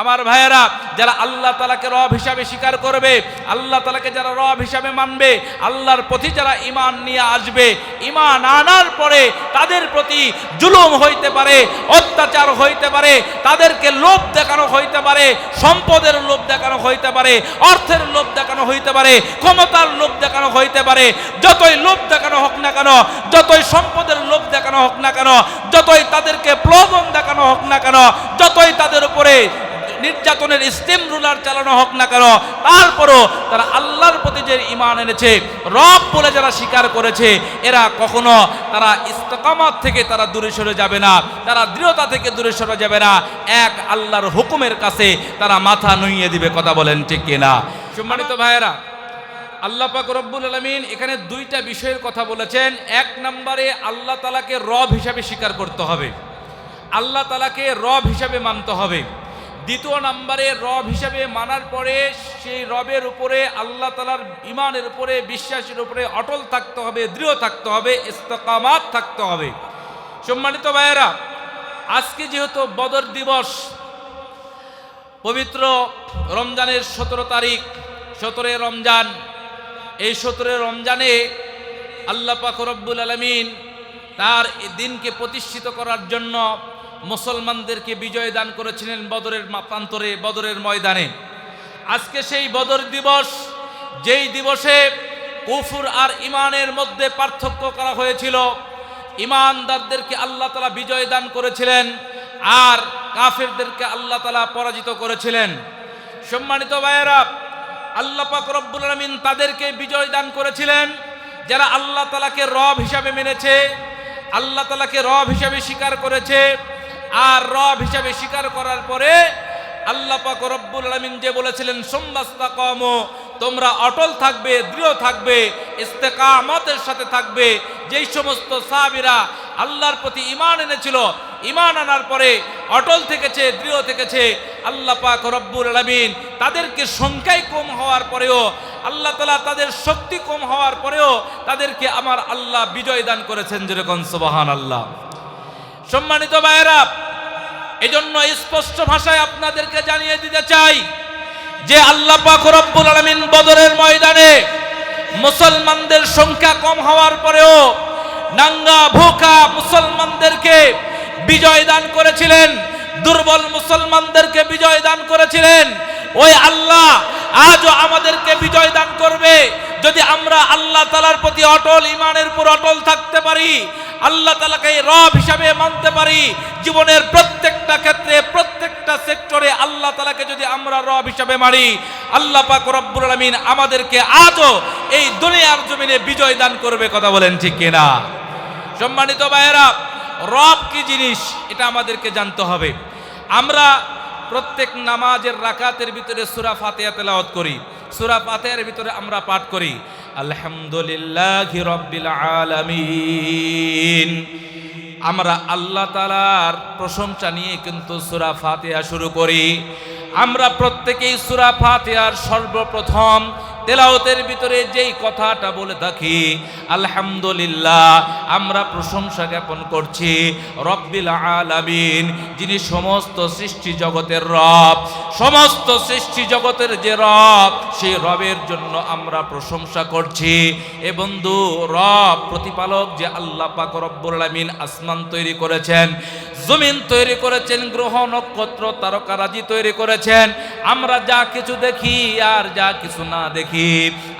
আমার ভাইয়েরা, যারা আল্লাহ তালাকে রব হিসাবে স্বীকার করবে, আল্লাহ তালাকে যারা রব হিসাবে মানবে, আল্লাহর প্রতি যারা ইমান নিয়ে আসবে ইমান আনার পরে তাদের প্রতি জুলুম হইতে পারে, অত্যাচার হইতে পারে, তাদেরকে লোভ দেখানো হইতে পারে, সম্পদের লোভ দেখানো হইতে পারে, অর্থের লোভ দেখানো হইতে পারে, ক্ষমতার লোভ দেখানো হইতে পারে, যতই লোভ দেখানো হোক না কেন, যতই সম্পদের লোভ দেখানো হোক না কেন, যতই তাদেরকে প্রলোভন দেখানো হোক না কেন, যতই তাদের উপরে নির্যাতনের স্টেম রুলার চালানো হোক না কেন, তারপরও তারা আল্লাহর প্রতি যে ইমান এনেছে, রব বলে যারা স্বীকার করেছে, এরা কখনো তারা ইস্তকামত থেকে তারা দূরে সরে যাবে না, তারা দৃঢ়তা থেকে দূরে সরে যাবে না। এক আল্লাহর হুকুমের কাছে তারা মাথা নুইয়ে দিবে, কথা বলেন ঠিক কিনা? সম্মানিত ভাইয়েরা, আল্লাহ পাক রব্বুল আলমিন এখানে দুইটা বিষয়ের কথা বলেছেন। এক নম্বরে আল্লাহ তালাকে রব হিসাবে স্বীকার করতে হবে। আল্লাহ তালাকে রব হিসাবে মানতে হবে। দ্বিতীয় নম্বরে রব হিসাবে মানার পরে সেই রবের উপরে, আল্লাহ তালার ইমানের উপরে, বিশ্বাসের উপরে অটল থাকতে হবে, দৃঢ় থাকতে হবে, ইস্তকামাত থাকতে হবে। সম্মানিত ভাইয়েরা, আজকে যেহেতু বদর দিবস, পবিত্র রমজানের সতেরো তারিখ সতেরোই রমজান, এই সতেরোই রমজানে আল্লাহ পাক আলমিন তার দিনকে প্রতিষ্ঠিত করার জন্য মুসলমানদেরকে বিজয় দান করেছিলেন বদরের প্রান্তরে, বদরের ময়দানে। আজকে সেই বদর দিবস, যেই দিবসে কুফুর আর ইমানের মধ্যে পার্থক্য করা হয়েছিল ইমানদারদেরকে আল্লাহ তালা বিজয় দান করেছিলেন আর কাফেরদেরকে আল্লাহ তালা পরাজিত করেছিলেন। সম্মানিত ভাইয়েরা, আল্লাহ পাক রব্বুল আলমিন তাদেরকে বিজয় দান করেছিলেন, যারা আল্লাহ তালাকে রব হিসাবে মেনেছে, আল্লাহ তালাকে রব হিসাবে স্বীকার করেছে আর রব হিসাবে স্বীকার করার পরে আল্লাহ পাক রব্বুল আলমিন যে বলেছিলেন সোম্বাস্তা কম তোমরা অটল থাকবে, দৃঢ় থাকবে, ইস্তেকামতের সাথে থাকবে। যেই সমস্ত সাহাবিরা আল্লাহর প্রতি ইমান এনেছিল ইমান আনার পরে অটল থেকেছে, দৃঢ় থেকেছে, আল্লাহ পাক রব্বুল আলমিন তাদেরকে সংখ্যায় কম হওয়ার পরেও, আল্লাহ তালা তাদের শক্তি কম হওয়ার পরেও তাদেরকে আমার আল্লাহ বিজয় দান করেছেন, যেরকম সুবাহান আল্লাহ সম্মানিত ভাইয়েরা এজন্য স্পষ্ট ভাষায় আপনাদেরকে জানিয়ে দিতে চাই যে আল্লাহ পাক রব্বুল আলামিন বদরের ময়দানে মুসলমানদের সংখ্যা কম হওয়ার পরেও নাঙ্গা, ভোকা মুসলমানদেরকে বিজয় দান করেছিলেন, দুর্বল মুসলমানদেরকে বিজয় দান করেছিলেন। ওই আল্লাহ আজও আমাদেরকে বিজয় দান করবে। যদি আমরা আল্লাহ তালার প্রতি অটল ইমানের উপর অটল থাকতে পারি আল্লাহ তালাকে রব হিসাবে মানতে পারি। জীবনের প্রত্যেকটা ক্ষেত্রে, প্রত্যেকটা সেক্টরে আল্লাহ তালাকে যদি আমরা রব হিসাবে মারি আল্লাহ পাক রব্বুল আলমিন আমাদেরকে আজও এই দুনিয়ার জমিনে বিজয় দান করবে কথা বলেন ঠিক কিনা? সম্মানিত ভাইয়েরা, রব কি জিনিস? এটা আমাদেরকে জানতে হবে। আমরা প্রত্যেক নামাজের রাকাতের ভিতরে সুরা ফাতেহা তেলাওয়াত করি। সুরা ফাতেহার ভিতরে আমরা পাঠ করি। আলহামদুলিল্লাহ রব্বিল আলামিন। আমরা আল্লাহ তালার প্রশংসা নিয়ে কিন্তু সুরা ফাতেহা শুরু করি। আমরা প্রত্যেকেই সুরা ফাতেহার সর্বপ্রথম তেলাওতের ভিতরে যেই কথাটা বলে থাকি, আলহামদুলিল্লাহ, আমরা প্রশংসা জ্ঞাপন করছি রব্বিল আলামিন, যিনি সমস্ত সৃষ্টি জগতের রব, সমস্ত সৃষ্টি জগতের যে রব, সেই রবের জন্য আমরা প্রশংসা করছি। এ বন্ধু, রব প্রতিপালক যে আল্লাহ পাক রব্বুল আলামিন আসমান তৈরি করেছেন, জমিন তৈরি করেছেন, গ্রহ, নক্ষত্র তারকারাজি তৈরি করেছেন, আমরা যা কিছু দেখি আর যা কিছু না দেখি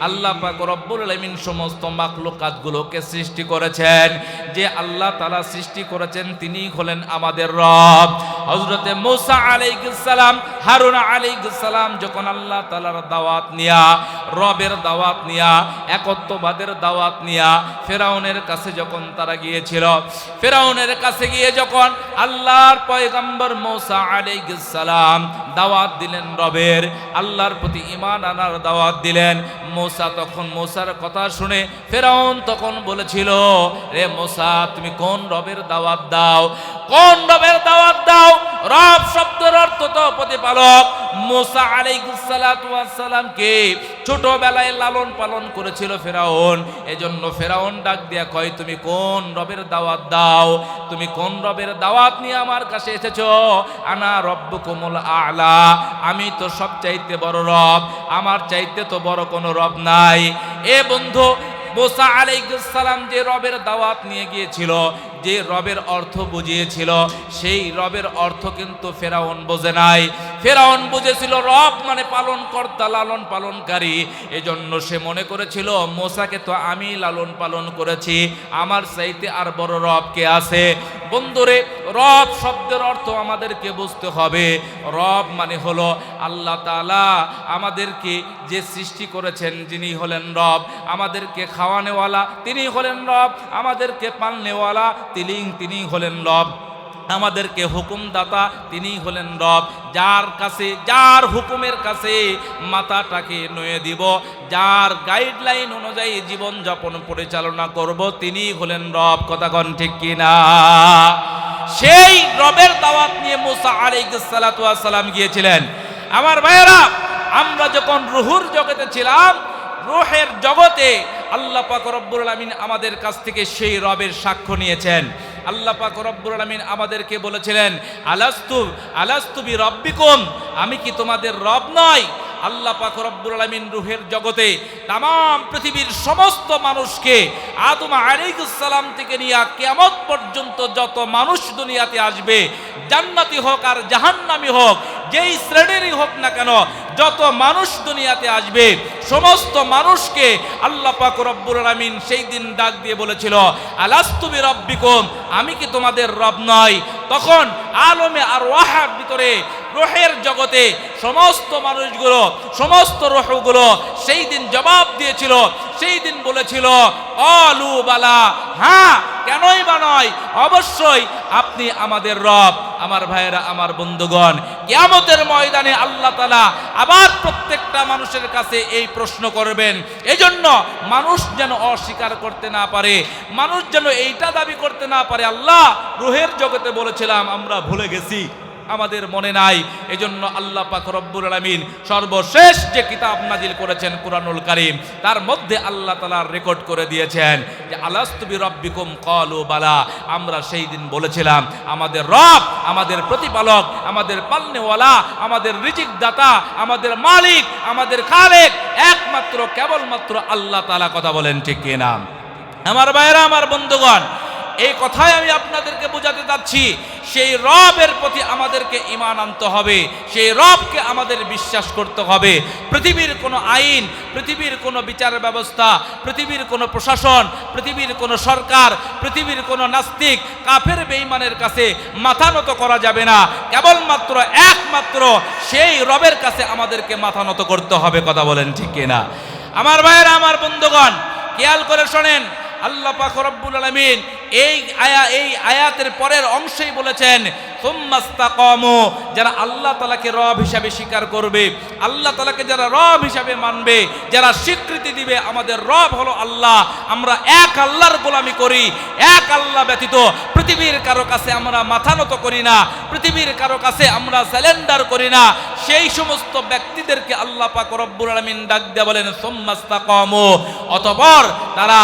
আল্লাহ পাক রব্বুল আলামিন সমস্ত মাখলুকাতগুলোকে সৃষ্টি করেছেন। যে আল্লাহ তাআলা সৃষ্টি করেছেন তিনি হলেন আমাদের রব। হযরতে মূসা আলাইহিস সালাম, হারুন আলাইহিস সালাম যখন আল্লাহ তাআলার দাওয়াত নিয়া, রবের দাওয়াত নিয়া, একত্ববাদের দাওয়াত নিয়া, ফেরাউনের কাছে যখন তারা গিয়েছিল, ফেরাউনের কাছে গিয়ে যখন আল্লাহর পয়গম্বর মৌসা আলাইহিস সালাম দাওয়াত দিলেন রবের, আল্লাহর প্রতি ঈমান আনার দাওয়াত দিলেন মৌসা তখন মোসার কথা শুনে ফেরাউন তখন বলেছিল, রে মোসা, তুমি কোন রবের দাওয়াত দাও? কোন রবের দাওয়াত দাও? রব শব্দের তো প্রতিপালক। মোসা আলাইসালামকে ছোটবেলায় লালন পালন করেছিল ফেরাউন। এজন্য ফেরাউন ডাক দিয়া কয়, তুমি কোন রবের দাওয়াত দাও? তুমি কোন রবের দাওয়াত নিয়ে আমার কাছে এসেছ? আনা রব্ব কোমল আলা। আমি তো সব চাইতে বড় রব। আমার চাইতে তো বড় কোনো রব নাই। এ বন্ধু, মোসা আলাইসালাম যে রবের দাওয়াত নিয়ে গিয়েছিল যে রবের অর্থ বুঝিয়েছিল, সেই রবের অর্থ কিন্তু ফেরাউন বোঝে নাই। ফেরাউন বুঝেছিল, রব মানে পালন কর্তা লালন পালনকারী। এজন্য সে মনে করেছিল, মোসাকে তো আমি লালন পালন করেছি, আমার চাইতে আর বড় রব কে আছে? বন্ধুরে, রব শব্দের অর্থ আমাদেরকে বুঝতে হবে। রব মানে হলো আল্লাহ তাআলা আমাদেরকে যে সৃষ্টি করেছেন, যিনি হলেন রব। আমাদেরকে খাওয়ানেওয়ালা তিনি হলেন রব। আমাদেরকে পালনেওয়ালা তিনি তিনি হলেন রব। আমাদেরকে হুকুমদাতা তিনি হলেন রব। যার কাছে, যার হুকুমের কাছে মাথাটাকে নয়ে দিব, যার গাইডলাইন অনুযায়ী জীবন যাপন পরিচালনা করব তিনি হলেন রব। কথাগণ ঠিক কিনা? সেই রবের দাওয়াত নিয়ে মুসা আলাইসালাম গিয়েছিলেন। আমার ভাইয়েরা, আমরা যখন রুহুর জগতে ছিলাম, রুহের জগতে আল্লাহ পাক রব্বুল আলমিন আমাদের কাছ থেকে সেই রবের সাক্ষ্য নিয়েছেন। আল্লাহ পাক রব্বুল আলমিন আমাদেরকে বলেছিলেন, আলাস্তু আলাস্তুবি রব্বিকুম, আমি কি তোমাদের রব নয় আল্লাহ পাক রব্বুল আলমিন রুহের জগতে তাম পৃথিবীর সমস্ত মানুষকে আদম আলাইকুসালাম থেকে নিয়ে কেমত পর্যন্ত যত মানুষ দুনিয়াতে আসবে, জান্নাতি হোক আর জাহান্নামি হোক যেই শ্রেণীরই হোক না কেন, যত মানুষ দুনিয়াতে আসবে, সমস্ত মানুষকে আল্লাহ পাক রব্বুল আলামিন সেই দিন ডাক দিয়ে বলেছিল আলাস্তুবি রব্বিকুম আমি কি তোমাদের রব নয় তখন আলমে আর ওয়াহার ভিতরে, রোহের জগতে সমস্ত মানুষগুলো, সমস্ত রহগুলো সেই দিন জবাব দিয়েছিল। সেই দিন বলেছিল অলু বালা হ্যাঁ কেনই নয় অবশ্যই আপনি আমাদের রব, আমার ভাইয়েরা, আমার বন্ধুগণ। কেমতের ময়দানে আল্লাহ তালা আবার প্রত্যেকটা মানুষের কাছে এই প্রশ্ন করবেন। এজন্য মানুষ যেন অস্বীকার করতে না পারে, মানুষ যেন এইটা দাবি করতে না পারে, আল্লাহ রুহের জগতে বলেছিলাম, আমরা ভুলে গেছি। আমাদের মনে নাই। এজন্য আল্লাহ পাক রব্বুল আলামিন সর্বশেষ যে কিতাব নাজিল করেছেন কুরআনুল কারীম, তার মধ্যে আল্লাহ তাআলা রেকর্ড করে দিয়েছেন যে আলাস্তুবি রব্বিকুম ক্বালু বালা। আমরা সেই দিন বলেছিলাম, আমাদের রব, আমাদের প্রতিপালক, আমাদের পালনেওয়ালা, আমাদের রিজিক দাতা আমাদের মালিক, আমাদের খালেক, একমাত্র, কেবলমাত্র আল্লাহ তাআলা কথা বলেন ঠিক কিনা? আমার ভাইয়েরা, আমার বন্ধুগণ এই কথাই আমি আপনাদেরকে বোঝাতে চাচ্ছি সেই রবের প্রতি আমাদেরকে ইমান আনতে হবে। সেই রবকে আমাদের বিশ্বাস করতে হবে। পৃথিবীর কোনো আইন, পৃথিবীর কোনো বিচার ব্যবস্থা, পৃথিবীর কোনো প্রশাসন, পৃথিবীর কোনো সরকার, পৃথিবীর কোনো নাস্তিক কাফের বেইমানের কাছে মাথা নত করা যাবে না। কেবলমাত্র একমাত্র সেই রবের কাছে আমাদেরকে মাথা নত করতে হবে, কথা বলেন ঠিক কিনা? আমার ভাইয়েরা, আমার বন্ধুগণ, খেয়াল করে শোনেন। আল্লাহ পাক রব্বুল আলামিন এই আয়া, এই আয়াতের পরের অংশেই বলেছেন যারা আল্লাহ তালাকে রব হিসাবে স্বীকার করবে, আল্লাহ তালাকে যারা রব হিসাবে মানবে, যারা স্বীকৃতি দিবে, আমাদের রব হলো আল্লাহ। আমরা এক আল্লাহর গোলামি করি, এক আল্লাহ ব্যতীত পৃথিবীর কারও কাছে আমরা মাথা নত করি না, পৃথিবীর কারও কাছে আমরা স্যালেন্ডার করি না। সেই সমস্ত ব্যক্তিদেরকে আল্লাহ পাক রব্বুল আলামিন ডাক দিয়ে বলেন, সোম্মাস্তাকামু অতঃপর তারা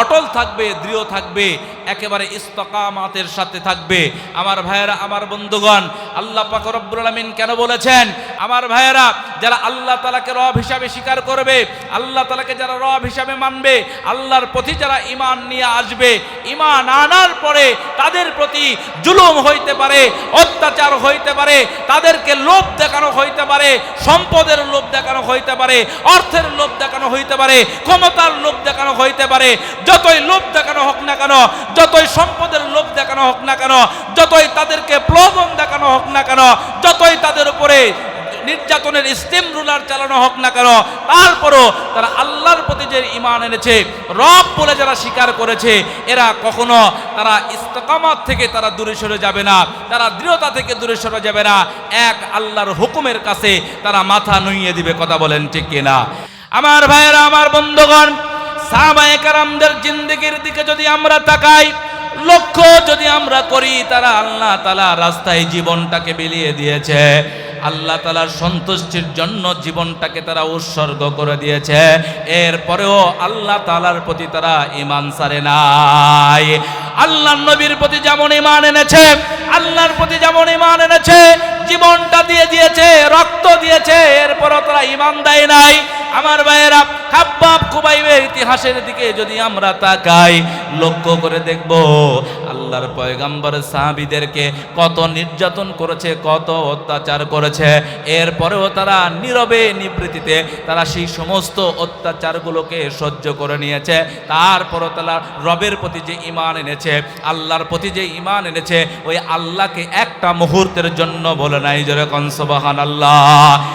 অটল থাকবে, দৃঢ় থাকবে, একেবারে ইস্তকামাতের সাথে থাকবে। আমার ভাইয়েরা, আমার বন্ধুগণ, আল্লাহ পাক রব্বুল আলামিন কেন বলেছেন? আমার ভাইয়েরা, যারা আল্লাহ তালাকে রব হিসাবে স্বীকার করবে, আল্লাহ তালাকে যারা রব হিসাবে মানবে, আল্লাহর প্রতি যারা ইমান নিয়ে আসবে ইমান আনার পরে তাদের প্রতি জুলুম হইতে পারে, অত্যাচার হইতে পারে, তাদেরকে লোভ দেখানো হইতে পারে, সম্পদের লোভ দেখানো হইতে পারে, অর্থের লোভ দেখানো হইতে পারে, ক্ষমতার লোভ দেখানো হইতে পারে যতই লোভ দেখানো হোক না কেন, যতই সম্পদের লোভ দেখানো হোক না কেন, যতই তাদেরকে প্রলোভন দেখানো হোক না কেন, যতই তাদের উপরে নির্যাতনের স্টেম রুলার চালানো হোক না কেন, তারপরও তারা আল্লাহর প্রতি যে ইমান এনেছে, রব বলে যারা স্বীকার করেছে, এরা কখনো তারা ইস্তকামত থেকে তারা দূরে সরে যাবে না, তারা দৃঢ়তা থেকে দূরে সরে যাবে না। এক আল্লাহর হুকুমের কাছে তারা মাথা নুইয়ে দিবে, কথা বলেন ঠিক কিনা। আমার ভাইয়েরা, আমার বন্ধুগণ সাহাবায়ে জিন্দেগির দিকে যদি আমরা তাকাই, লক্ষ্য যদি আমরা করি, তারা আল্লাহ তালা রাস্তায় জীবনটাকে বিলিয়ে দিয়েছে। আল্লাহ তালার সন্তুষ্টির জন্য জীবনটাকে তারা উৎসর্গ করে দিয়েছে। এরপরেও আল্লাহ তালার প্রতি তারা ইমান সারে নাই। আল্লাহ নবীর প্রতি যেমন ইমান এনেছে, আল্লাহর প্রতি যেমন ইমান এনেছে, জীবনটা দিয়ে দিয়েছে, রক্ত দিয়েছে, এরপরও তারা ইমান দেয় নাই। আমার ভাইয়েরা, খাব্বাব কুবাইবের ইতিহাসের দিকে যদি আমরা তাকাই, লক্ষ্য করে দেখব, আল্লাহর পয়গাম্বর সাহাবিদেরকে কত নির্যাতন করেছে, কত অত্যাচার করেছে। এরপরেও তারা নীরবে নিবৃত্তিতে তারা সেই সমস্ত অত্যাচারগুলোকে সহ্য করে নিয়েছে। তারপরও তারা রবের প্রতি যে ইমান এনেছে, আল্লাহর প্রতি যে ইমান এনেছে, ওই আল্লাহকে একটা মুহূর্তের জন্য বলে নাই যেরকম সোবাহান আল্লাহ